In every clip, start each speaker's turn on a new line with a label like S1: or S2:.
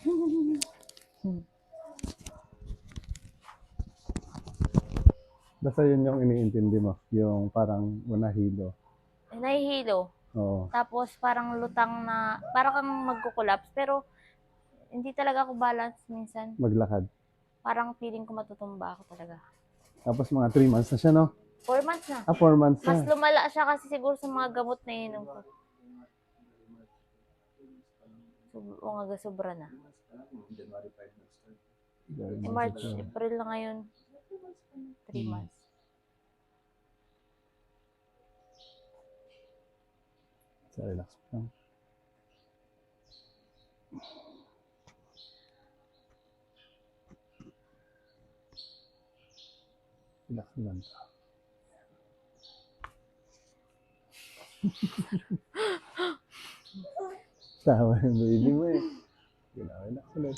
S1: Basta yun yung iniintindi mo. Yung parang unahilo.
S2: Nahihilo.
S1: Oo.
S2: Tapos parang lutang na, parang kang magkukulaps. Pero hindi talaga ako balance minsan.
S1: Maglakad.
S2: Parang feeling ko matutumba ako talaga.
S1: Tapos mga 3 months na siya, no?
S2: Four months na.
S1: Ah, 4 months
S2: Mas
S1: na.
S2: lumala siya kasi siguro sa mga gamot na inom ko. Sob- O nga, sobra na. Eh, March, April na ngayon. Three
S1: Hmm.
S2: months.
S1: So, relax lang. Relax lang. Tawa yung baby mo eh. Ginawa, relax ulit.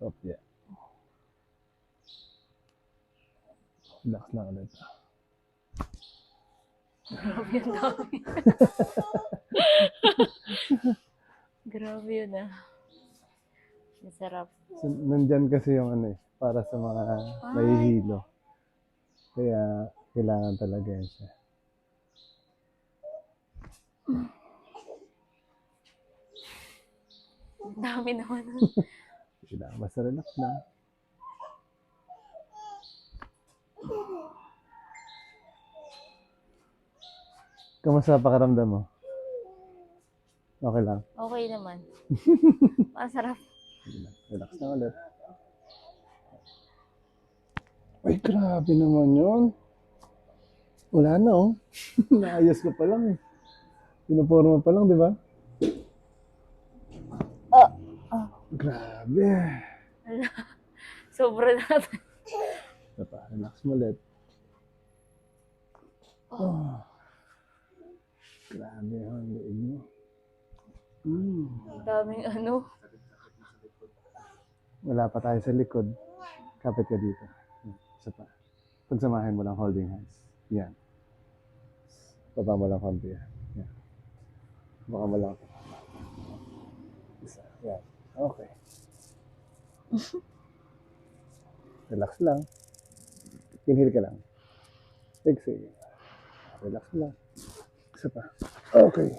S1: Stop, yeah. Relax lang ulit.
S2: Grabe yun dami. Grabe yun ah. Masarap.
S1: So, nandyan kasi yung ano eh, para sa mga nahihilo. Kaya kailangan talaga yan siya.
S2: Dami naman.
S1: Kailangan basta relax lang. Kamusta pakaramdam mo? Okay lang.
S2: Okay naman. Masarap.
S1: Relax na ulit. Ay, grabe naman yun. Wala na oh. Naayos ko pa lang eh. Pinuporma pa lang, di ba?
S2: Ah, ah.
S1: Grabe.
S2: Sobra na.
S1: Pa, relax mo ulit. Oh. Grabe ang liig mo. Mm.
S2: Ang daming ano.
S1: Wala pa tayo sa likod. Kapit ka dito. Hmm, Isa pa. Pagsamahin mo lang holding hands. Yan. Baba mo lang konti. Yan. Baka mo lang. Isa. Yan. Okay. Relax lang. Inhale ka lang. Exhale. Relax lang. Isa pa. Okay.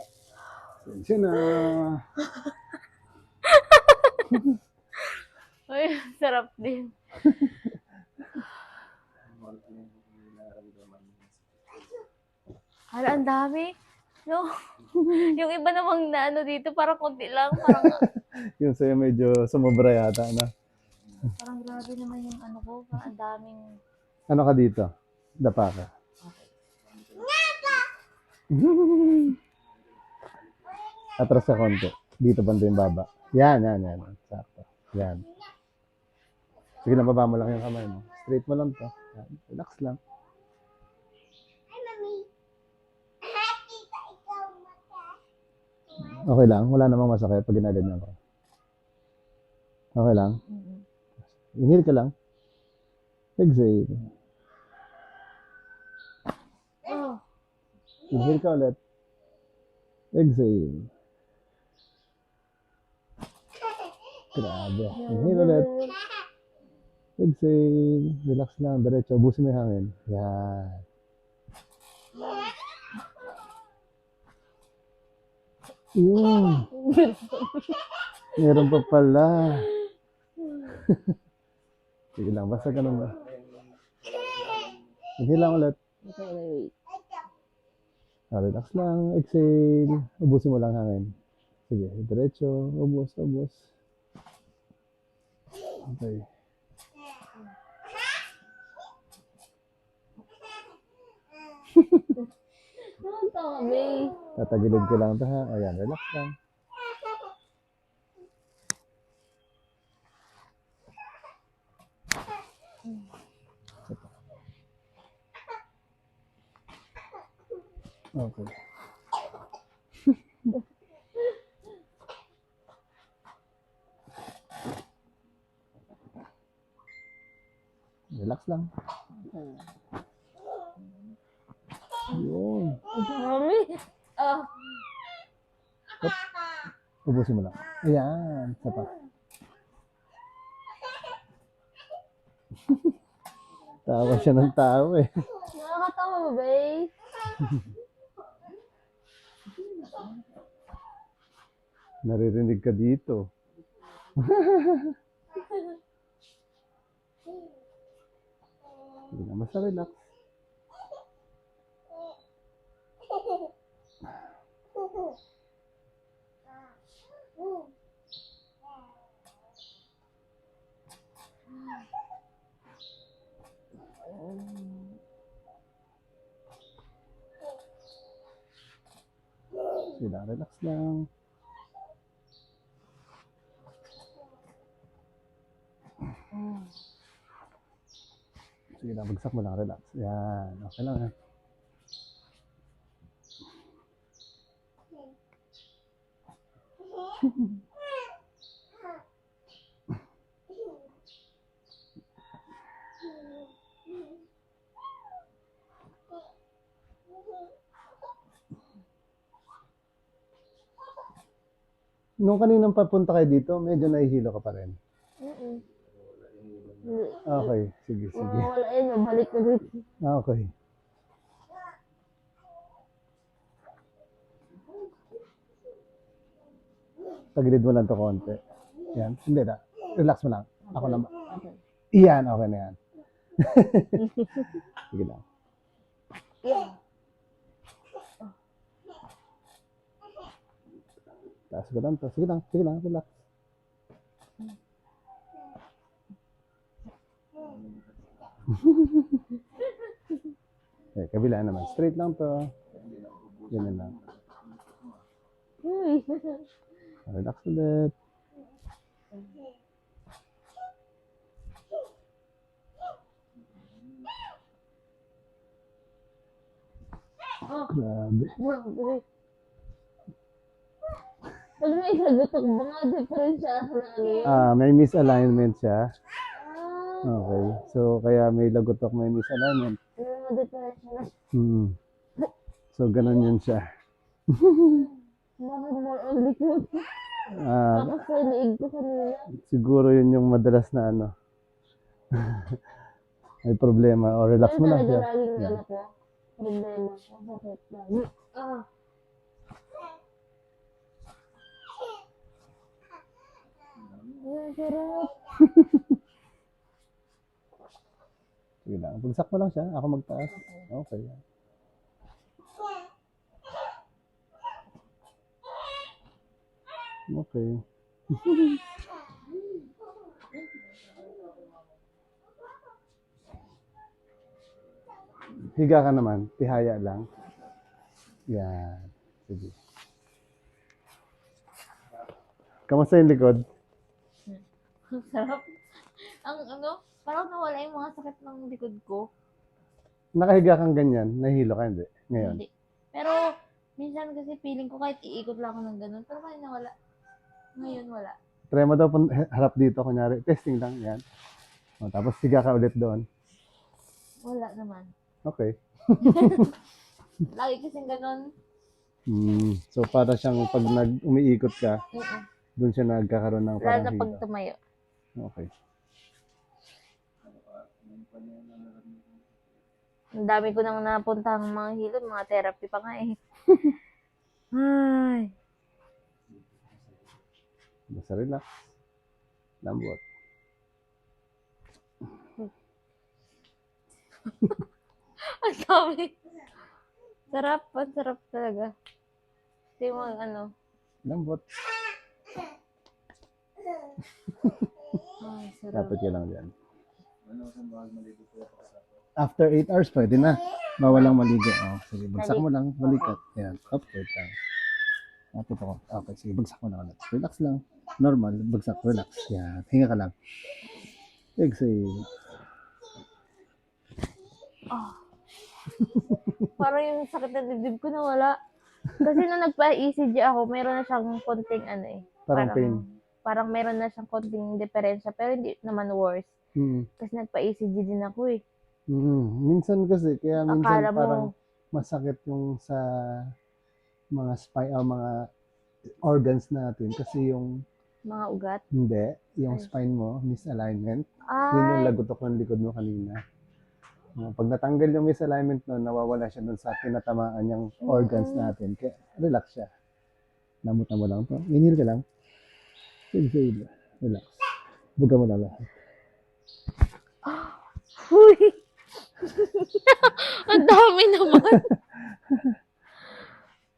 S1: Sensya na.
S2: Ay, sarap din. Hala, ang dami. No? yung iba namang na ano dito, parang konti lang. Parang,
S1: Yung sa'yo medyo sumobra yata na.
S2: parang grabe naman yung ano ko. Parang ang daming...
S1: Ano ka dito? Dapa ka. Atras sa konti. Dito banda yung baba. Yan, yan, yan. Sakto. Yan. Sige lang, baba mo lang yung kamay mo. Straight mo lang to. Yan. Relax lang. Okay lang. Wala namang masakit pag ginaganyan ko. Okay lang. Inhale ka lang. Exhale.
S2: Oh,
S1: Inhale ka ulit. Exhale. Grabe. Inhale ulit. Exhale. Relax lang. Diretso. Ubusin mo yung hangin. Yan. Yun. Meron pa pala. Sige lang. Basta ganun ba? Inhale lang ulit.
S2: okay, wait.
S1: Ah, relax lang, exhale. Ubusin mo lang hangin. Sige, diretso. Ubus, ubus. Okay.
S2: Ang dami.
S1: Tatagilid ko lang ito ha. Ayan, relax lang. Okay. Relax lang. Yun.
S2: Ang dami. Ah,
S1: Ubusin mo lang. Ayan. Isa pa. tawa siya ng tawa eh.
S2: Nakakatawa ba, babe?
S1: Naririnig ka dito. Sige na, basta relax. Sige na, relax lang. Sige na, bagsak mo lang, relax. Yan, okay lang. ha? Nung kaninang papunta kayo dito, medyo nahihilo ka pa rin.
S2: Mm-mm.
S1: Okay, sige, sige.
S2: Wala yun, balik na dito.
S1: Ah, okay. Tagilid mo lang to konti. Yan. Hindi na. Relax mo lang. Ako lang.
S2: Okay.
S1: Iyan, okay na yan. Sige lang.
S2: Yeah.
S1: Taas ko lang. Sige lang, sige lang, relax. eh, kabila naman. Straight lang to. Ganyan lang. Relax ulit.
S2: Oh,
S1: Grabe.
S2: Pag may sagutok, mga diferensya sa ano yun.
S1: Ah, may misalignment siya.
S2: Ah,
S1: Okay. So, kaya may lagotok, may misalignment.
S2: may mga diferensya na.
S1: Hmm. So, ganun yun siya.
S2: Bakit more on likod?
S1: Ah,
S2: Tapos sa liig ko kanina.
S1: siguro yun yung madalas na ano. may problema. O, relax
S2: Ayun
S1: mo lang
S2: talaga
S1: siya.
S2: laging ano ko. Problema. Ah. Sarap.
S1: Sige lang. Bagsak mo lang siya. Ako magtaas. Okay. Okay. Higa ka naman. Tihaya lang. Yan. Sige. Kamusta yung likod?
S2: Ang sarap. Ang ano, parang nawala yung mga sakit ng likod ko.
S1: Nakahiga kang ganyan. Nahilo ka, hindi? Ngayon.
S2: Hindi. Pero, minsan kasi feeling ko kahit iikot lang ako ng ganun. Pero kahit nawala. Ngayon wala.
S1: Try mo daw pun- harap dito, kunyari. Testing lang, yan. O, tapos higa ka ulit doon.
S2: Wala naman.
S1: Okay.
S2: Lagi kasing ganun.
S1: Hmm. So, para siyang pag nag umiikot ka,
S2: Oo.
S1: doon siya nagkakaroon ng
S2: Lalo
S1: parang
S2: na pag tumayo.
S1: Okay.
S2: Ang dami ko nang napunta ng mga hilo, mga therapy pa nga eh. Ay.
S1: Basta relax. Lambot.
S2: Ang dami. Sarap, ang sarap talaga. Yung mga ano.
S1: Lambot. Dapat ka lang dyan. After 8 hours, pwede na. Bawalang maligo. Oh, sige, bagsak mo lang. Balikat. Yan. Up, wait lang. Kapit ako. Okay, sige, bagsak mo lang ulit. Relax lang. Normal, bagsak, relax. Yan. Hinga ka lang. Exhale.
S2: Parang yung sakit na dibdib ko nawala. Kasi nung nagpa-ECG ako, meron na siyang konting ano eh.
S1: Parang pain.
S2: Parang meron na siyang konting diferensya, pero hindi naman worse.
S1: Hmm.
S2: Kasi nagpa-ECG din ako eh.
S1: Hmm. Minsan kasi, kaya minsan
S2: Akala mo,
S1: parang masakit yung sa mga spine o mga organs natin kasi yung
S2: Mga ugat.
S1: hindi, yung
S2: Ay.
S1: spine mo, misalignment, yun yung
S2: Ay,
S1: lagutok ng likod mo kanina. Uh, pag natanggal yung misalignment nun, nawawala siya dun sa tinatamaan niyang organs
S2: Mm.
S1: natin. Kaya relax siya. Namutan mo lang. Inhale ka lang. Exhale. Relax. Buga mo na lahat.
S2: Uy! Ang dami naman.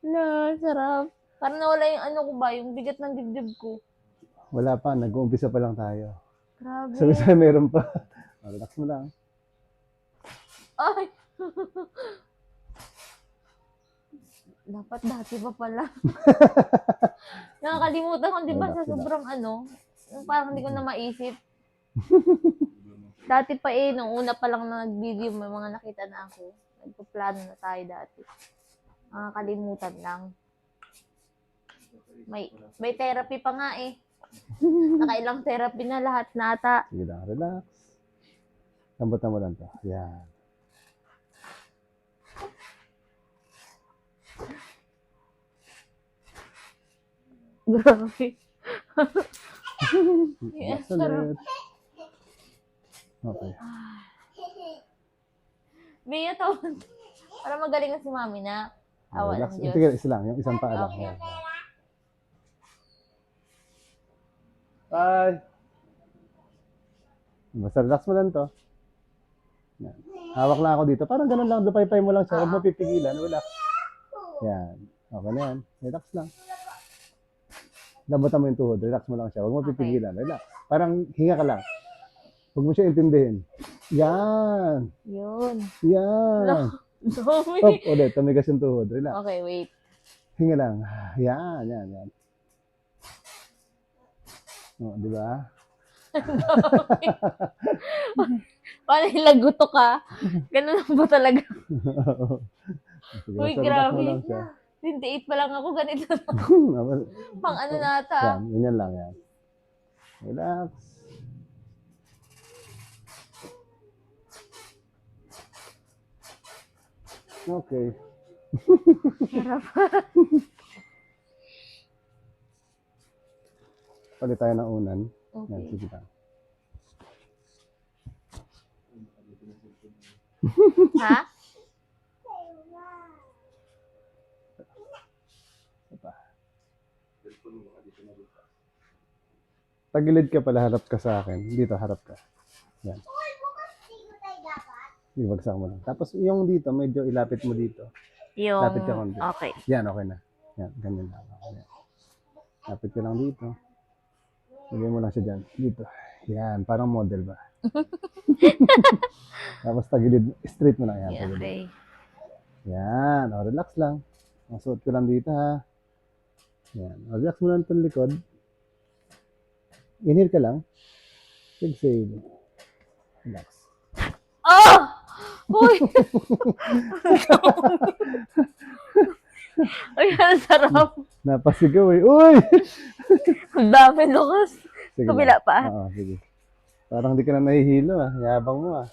S2: Wala, sarap. Parang nawala yung ano ko ba, yung bigat ng dibdib ko.
S1: Wala pa, nag-uumpisa pa lang tayo.
S2: Grabe.
S1: Sabi sa'yo, meron pa. Oh, relax mo lang.
S2: Ay! Dapat dati pa pala. Nakakalimutan ko, di ba, sa sobrang ano, parang hindi ko na maisip. dati pa eh, nung una pa lang na nag-video, may mga nakita na ako. Nagpa-plano na tayo dati. Nakakalimutan lang. May, may therapy pa nga eh. Nakailang therapy na lahat na ata.
S1: Sige lang, relax. Lambutan mo lang to. Yan.
S2: Grabe. Yes, sarap.
S1: Okay.
S2: Bea, tawag. Para magaling na si mami na. Awa
S1: relax.
S2: ng Diyos.
S1: Tigil, isa lang. Yung isang paa lang.
S2: Okay.
S1: Bye. Basta relax mo lang to. Yan. Hawak lang ako dito. Parang ganun lang. Lupay-pay mo lang siya. Huwag mo
S2: Ah.
S1: pipigilan. Relax. Yan. Okay na yan. Relax lang. Lambutan mo yung tuhod. Relax mo lang siya. Huwag mo
S2: Okay.
S1: pipigilan. Relax. Parang hinga ka lang. Huwag mo siya intindihin. Yan.
S2: Yun.
S1: Yan.
S2: Dami.
S1: Up ulit. Tumigas yung tuhod. Relax.
S2: Okay, wait.
S1: Hinga lang. Yan, yan, yan. Oh, di ba?
S2: Paano hilaguto ka? Ganun lang ba talaga? Uy, grabe.
S1: lang siya.
S2: 28 pa lang ako, ganito na. Pang ano na ata.
S1: yan, ganyan lang yan. Relax. Okay. Palit tayo ng unan. Yan,
S2: Okay.
S1: sige lang.
S2: Ha?
S1: Tagilid ka pala, harap ka sa akin. Dito, harap ka. Yan. Ibagsak mo lang. Tapos yung dito, medyo ilapit mo dito.
S2: Yung...
S1: Lapit ka konti.
S2: Okay.
S1: Yan, okay na. Yan, ganyan lang. Okay na. Lapit ka lang dito. Lagay mo lang siya dyan. Dito. Yan, parang model ba? Tapos tagilid, straight mo lang yan.
S2: Yeah,
S1: tagilid.
S2: okay.
S1: Yan, o, relax lang. Masuot ko lang dito ha. Yan, o, relax mo lang itong likod. Inhale ka lang. Exhale. Relax.
S2: Oh! Uy! Uy, ang sarap.
S1: Napasigaw eh. Uy!
S2: Ang dami, Lucas.
S1: Sige
S2: Kabila pa.
S1: Oo, sige. Parang hindi ka na nahihilo ah. Yabang mo ah.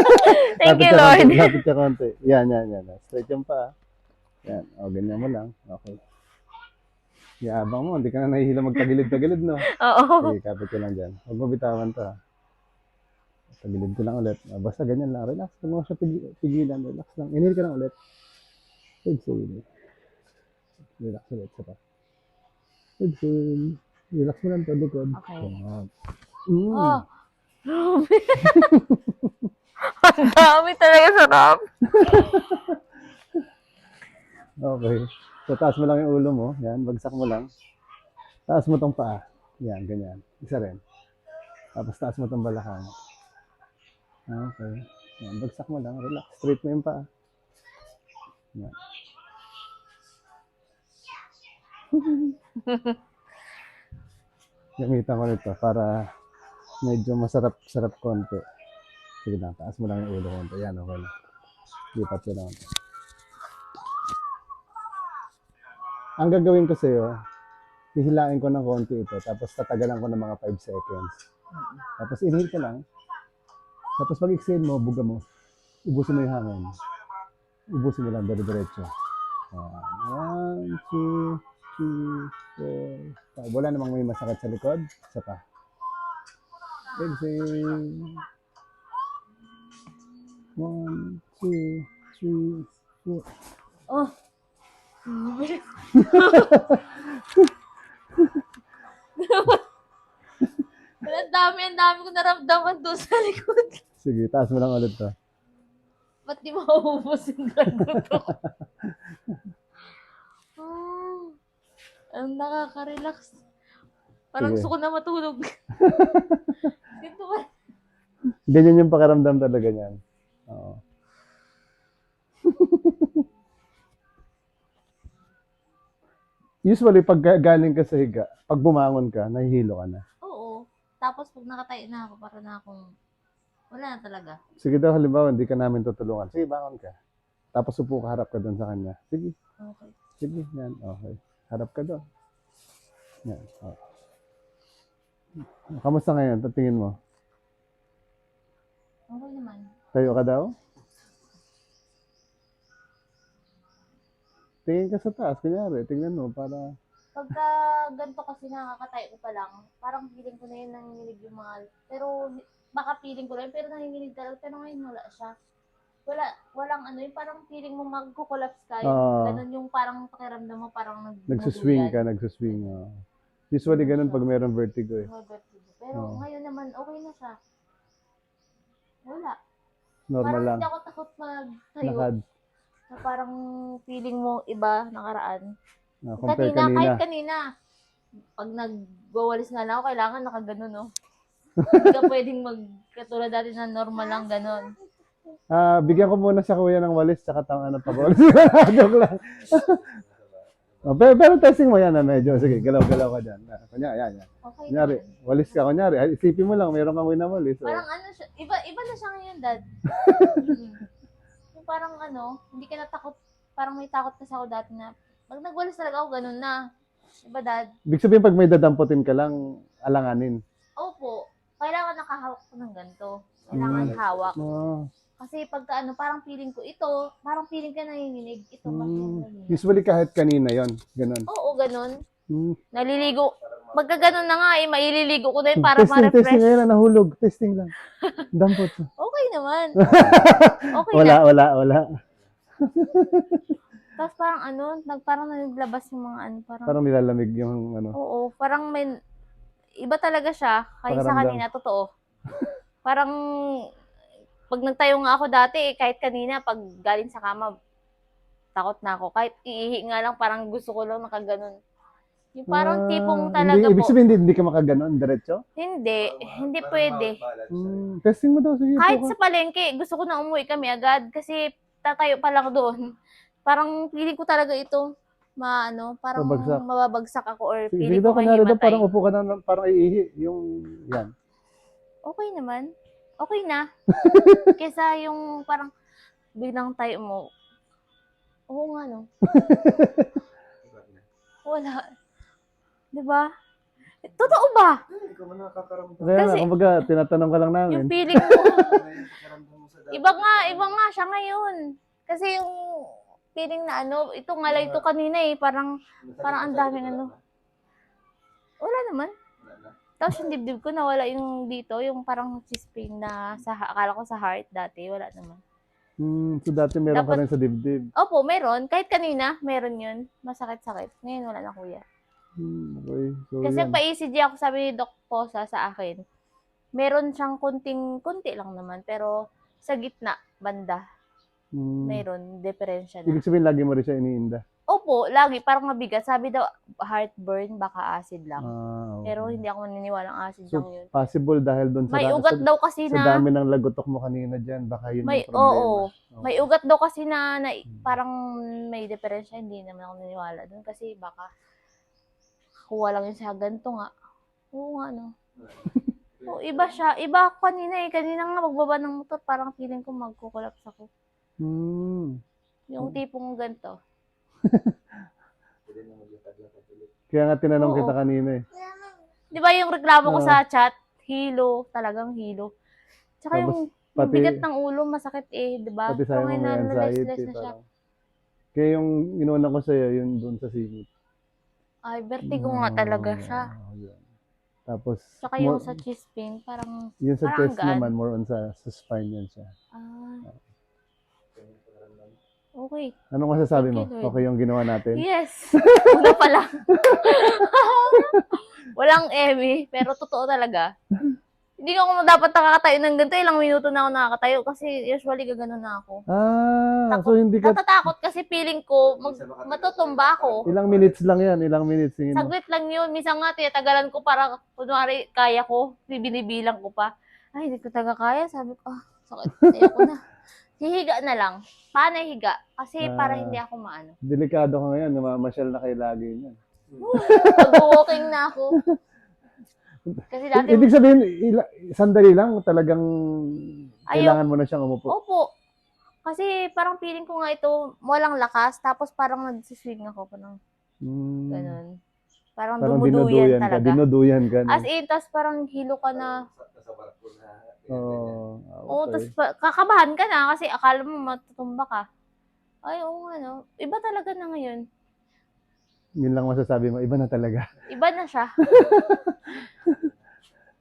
S2: Thank you, Lord.
S1: Lapit ka konti. Yan, yan, yan. Straight yung pa. Yan. O, ganyan mo lang. Okay. Yabang mo. Hindi ka na nahihilo magtagilid-tagilid, no?
S2: Oo.
S1: Sige, kapit ka lang dyan. Huwag mo bitawan to. ah. Tagilid ko lang ulit. Ah, Basta ganyan lang. Relax. Huwag mo siya pig- pigilan. Relax lang. Inhale ka lang ulit. Exhale. Relax ulit. Sapa. Exhale. Relax mo lang to likod.
S2: Okay.
S1: Yan. Mm.
S2: Oh. Ang dami talaga sarap.
S1: Okay. So, taas mo lang yung ulo mo. Yan, bagsak mo lang. Taas mo tong paa. Yan, ganyan. Isa rin. Tapos taas mo tong balakang. Okay. Yan, bagsak mo lang. Relax. Straight mo yung paa. Yan. Gamitan ko nito para medyo masarap-sarap konti. Sige lang, taas mo lang yung ulo konti. Yan, okay na. Lipat ko lang. Ang gagawin ko sa'yo, hihilain ko ng konti ito, tapos tatagalan ko ng mga 5 seconds. Tapos inhale ka lang. Tapos pag exhale mo, buga mo. Ubusin mo yung hangin. Ubusin mo lang, dire-diretso. One, two, three, four, five. Wala namang may masakit sa likod. Isa pa. Exhale. One, two, three, four.
S2: Oh. Ang dami, ang dami ko naramdaman doon sa likod.
S1: Sige, taas mo lang ulit to.
S2: Ba't di mauubos yung lagot ko? Ah, ang nakaka-relax. Parang
S1: Sige.
S2: gusto ko na matulog. Dito ba?
S1: Ganyan yung pakiramdam talaga niyan. Oo. Usually, pag ga- galing ka sa higa, pag bumangon ka, nahihilo ka na.
S2: Oo. Tapos pag nakatayo na ako, para na akong, wala na talaga.
S1: Sige daw, halimbawa, hindi ka namin tutulungan. Sige, bangon ka. Tapos upo ka, harap ka doon sa kanya. Sige,
S2: Okay.
S1: sige, yan, okay. Harap ka doon. Yan, okay. Kamusta ngayon? Tatingin mo.
S2: Okay naman.
S1: Tayo ka daw? Tingin ka sa taas, kunyari. Tingnan mo, para...
S2: Pagka ganito kasi nakakatayo ko pa lang, parang feeling ko na yun nanginginig yung mga, pero baka feeling ko lang, pero nanginginig talaga, pero ngayon wala siya. Wala, walang ano, yung parang feeling mo magko-collapse ka,
S1: Oo.
S2: ganun yung parang pakiramdam mo, parang nag
S1: Nagsuswing ka, nagsuswing. oo. Usually, ganun pag mayroong vertigo eh.
S2: Pero
S1: Oo.
S2: ngayon naman, okay na siya. Wala.
S1: Normal
S2: parang
S1: lang.
S2: hindi ako takot magtayo.
S1: Nakad.
S2: Na parang feeling mo iba, nakaraan.
S1: Uh, compare
S2: kanina,
S1: kanina.
S2: kahit kanina, pag nagwawalis nga lang ako, kailangan nakaganon, no? Hindi ka pwedeng mag, katulad dati na normal lang ganon.
S1: Ah, bigyan ko muna sa kuya ng walis tsaka tang ano pa walis. Joke lang. oh, pero, pero testing mo yan na medyo. Sige, galaw-galaw ka dyan. Ah, Kunya, yan, yan.
S2: Okay.
S1: Kunyari, walis ka. Kunyari, ay, isipin mo lang, mayroon kang winawalis. Oh.
S2: Parang ano siya, iba, iba na siya ngayon, dad. Mm. Parang ano, hindi ka natakot, parang may takot kasi ako dati na, pag nagwalis talaga ako, ganun na. Diba, dad?
S1: Ibig sabihin, pag may dadamputin ka lang, alanganin.
S2: Opo, kailangan nakahawak ko ng ganito. Kailangan
S1: Mm.
S2: hawak.
S1: Oh,
S2: Kasi pagka ano, parang feeling ko ito, parang feeling ka nanginginig. Ito, mas
S1: mm.
S2: nanginginig.
S1: Usually, kahit kanina yon Ganun.
S2: Oo, ganun.
S1: Mm.
S2: Naliligo. Pagka ganun na nga eh, maililigo ko na yun para
S1: testing, testing.
S2: ma-refresh.
S1: Ngayon, nahulog. Testing lang. Dampot.
S2: Okay naman. Okay
S1: wala,
S2: na.
S1: wala, wala.
S2: Tapos parang ano, nag, parang naglabas yung mga ano, parang,
S1: Parang nilalamig yung ano.
S2: oo, parang may, iba talaga siya, kaysa
S1: Pakiramdam.
S2: kanina, totoo. parang, pag nagtayo nga ako dati, eh, kahit kanina, pag galing sa kama, takot na ako. Kahit iihi nga lang, parang gusto ko lang nakaganon. Yung parang
S1: Ah,
S2: tipong
S1: hindi,
S2: talaga
S1: Ibig
S2: po.
S1: sabihin, hindi, hindi ka makaganon, diretso?
S2: Hindi, hindi pwede.
S1: Mm, testing mo daw, sige.
S2: Kahit sa palengke, gusto ko na umuwi kami agad kasi tatayo pa lang doon. Parang feeling ko talaga ito, maano, parang
S1: Babagsak.
S2: mababagsak ako or.
S1: Sige
S2: feeling
S1: daw,
S2: ko
S1: kunyari daw,
S2: mahimatay.
S1: parang upo ka na, parang iihi. Yung, yan.
S2: Okay naman. Okay na. Kesa yung parang biglang tayo mo. Oo nga, no? Wala. Di ba? Totoo ba?
S1: Kaya
S2: Kasi-
S1: na, kumbaga, tinatanong ka lang namin.
S2: Yung feeling mo. iba nga, iba nga siya ngayon. Kasi yung feeling na ano, ito nga lang ito kanina eh, parang, parang ang daming ano. Wala naman. Tapos yung dibdib ko nawala yung dito, yung parang chisping na sa, akala ko sa heart dati, wala naman.
S1: Hmm, so dati meron ka
S2: Dapat-
S1: rin sa dibdib.
S2: Opo, meron. Kahit kanina, meron yun. Masakit-sakit. Ngayon wala na kuya.
S1: Hmm, okay. So,
S2: Kasi
S1: yan.
S2: nagpa-ECG ako, sabi ni Doc Posa sa akin, meron siyang kunting, kunti lang naman, pero sa gitna, banda,
S1: Hmm.
S2: meron, diferensya na.
S1: Ibig sabihin, lagi mo rin siya iniinda.
S2: Opo, lagi, parang mabigat. Sabi daw, heartburn, baka acid lang.
S1: Ah, okay.
S2: Pero hindi ako naniniwala ang acid
S1: So,
S2: lang yun.
S1: Possible dahil doon sa,
S2: May
S1: sa,
S2: ugat daw kasi
S1: sa
S2: na,
S1: dami ng lagotok mo kanina dyan, baka yun
S2: may,
S1: yung problema.
S2: oo,
S1: Oo.
S2: may ugat daw kasi na, na
S1: Hmm.
S2: parang may diferensya, hindi naman ako naniniwala doon kasi baka kuha lang yun sa ganito nga. Oo nga, no. Oo, iba siya. Iba ako kanina eh. Kanina nga magbaba ng motor, parang feeling ko magkukulaps ako.
S1: Hmm.
S2: Yung tipong ganito.
S1: Kaya nga tinanong
S2: Oo.
S1: kita kanina eh.
S2: Di ba yung reklamo ko sa chat? Hilo, talagang hilo. Tsaka
S1: Tapos,
S2: yung,
S1: pati-
S2: bigat ng ulo, masakit eh, di ba?
S1: Pati sa'yo mo may
S2: na- na-less-less
S1: anxiety.
S2: na siya.
S1: Parang. Kaya yung inuna ko sa'yo, yun doon sa singit.
S2: Ay, vertigo nga talaga siya.
S1: Yun. Tapos,
S2: Tsaka yung
S1: more-
S2: sa chest pain, parang,
S1: yun sa
S2: parang
S1: chest
S2: gaan.
S1: naman, more on sa, sa spine yan siya.
S2: ah, okay.
S1: Anong masasabi mo?
S2: You, Lord.
S1: Okay yung ginawa natin?
S2: Yes! Una pa lang. Walang emi, pero totoo talaga. Hindi ko ako dapat nakakatayo ng ganito. Ilang minuto na ako nakakatayo kasi usually gaganon na ako.
S1: Ah,
S2: Takot.
S1: so hindi ka,
S2: Natatakot kasi feeling ko mag, matutumba ako.
S1: ilang minutes lang yan, ilang minutes. Yung,
S2: Saglit lang yun. Minsan nga, tinatagalan ko para, kunwari, kaya ko. Binibilang ko pa. Ay, hindi ko taga kaya. Sabi ko, ah, sakit. Ayoko na. Hihiga na lang. Paano higa? Kasi para
S1: Ah.
S2: hindi ako maano.
S1: delikado ka ngayon, namamasyal na kayo lagi niyan.
S2: Mag-walking na ako. Kasi dati,
S1: Ibig sabihin, ila, sandali lang, talagang
S2: Ayaw.
S1: kailangan mo na siyang umupo.
S2: opo. Kasi parang feeling ko nga ito, walang lakas. Tapos parang nagsiswing ako. Parang
S1: Hmm.
S2: ganun. Parang,
S1: Parang
S2: dumuduyan
S1: dinuduyan ka,
S2: talaga.
S1: dinuduyan ka.
S2: As in, tapos parang hilo ka na.
S1: Oo, ah,
S2: Oo,
S1: okay.
S2: tapos kakabahan ka na kasi akala mo matutumba ka. Ay, oo nga, no. Iba talaga na ngayon.
S1: Yun lang masasabi mo, iba na talaga.
S2: Iba na siya.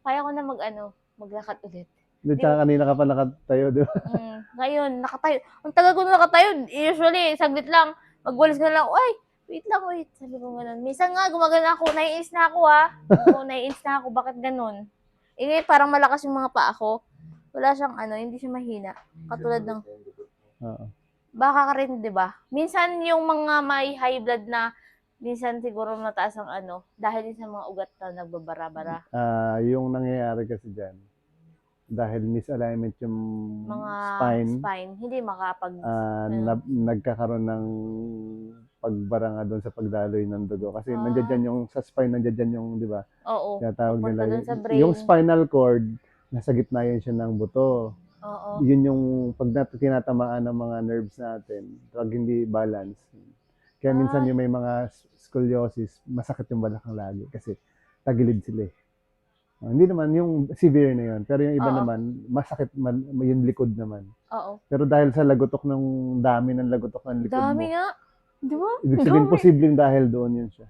S2: Kaya ko na mag, ano, maglakad ulit.
S1: Di tsaka kanina ka pa nakatayo, di ba?
S2: Mm, ngayon, nakatayo. Ang tagal ko na nakatayo. Usually, saglit lang. Magwalis ka lang. Ay, wait lang, wait. Sabi ko ganun. Minsan nga, gumagana ako. Naiinis na ako, ha. Oo, naiinis na ako. Bakit ganun? Eh, parang malakas yung mga paa ko. Wala siyang, ano, hindi siya mahina. Katulad ng
S1: Oo.
S2: baka ka rin, di ba? Minsan yung mga may high blood na minsan siguro mataas ang ano, dahil din sa mga ugat na nagbabara-bara.
S1: Ah, yung nangyayari kasi dyan, dahil misalignment yung
S2: Mga
S1: spine,
S2: spine, hindi makapag...
S1: ah, na- nagkakaroon ng pagbara nga doon sa pagdaloy ng dugo. Kasi
S2: Ah.
S1: nandiyan dyan yung, sa spine nandiyan dyan yung, di ba?
S2: oo,
S1: Kaya tawag
S2: papunta
S1: nila.
S2: dun sa
S1: Yung,
S2: brain.
S1: yung spinal cord, nasa gitna yun siya ng buto.
S2: oo.
S1: Yun yung pag nat- tinatamaan ng mga nerves natin, pag hindi balance. Kaya minsan yung may mga scoliosis, masakit yung balakang lagi kasi tagilid sila eh. Ah, hindi naman yung severe na yun, pero yung iba
S2: Oo.
S1: naman, masakit man, yung likod naman.
S2: Oo.
S1: Pero dahil sa lagotok ng dami ng lagotok ng likod
S2: Dami
S1: mo,
S2: nga. Di ba?
S1: ibig sabihin
S2: Dami.
S1: posibleng dahil doon yun siya.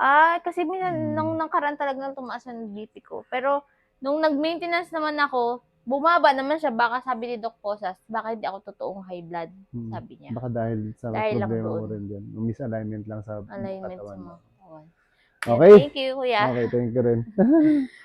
S2: Ah, kasi minsan,
S1: Hmm.
S2: nung nangkaraan talaga nang tumaas ang BP ko. Pero, nung nag-maintenance naman ako, bumaba naman siya. Baka sabi ni Doc Posas, baka hindi ako totoong high blood,
S1: Hmm.
S2: sabi niya.
S1: Baka dahil sa
S2: Dahil
S1: problema mo rin dyan. Misalignment lang sa
S2: Alignment
S1: katawan mo.
S2: katawan.
S1: Okay.
S2: Thank you, kuya.
S1: Okay, thank you rin.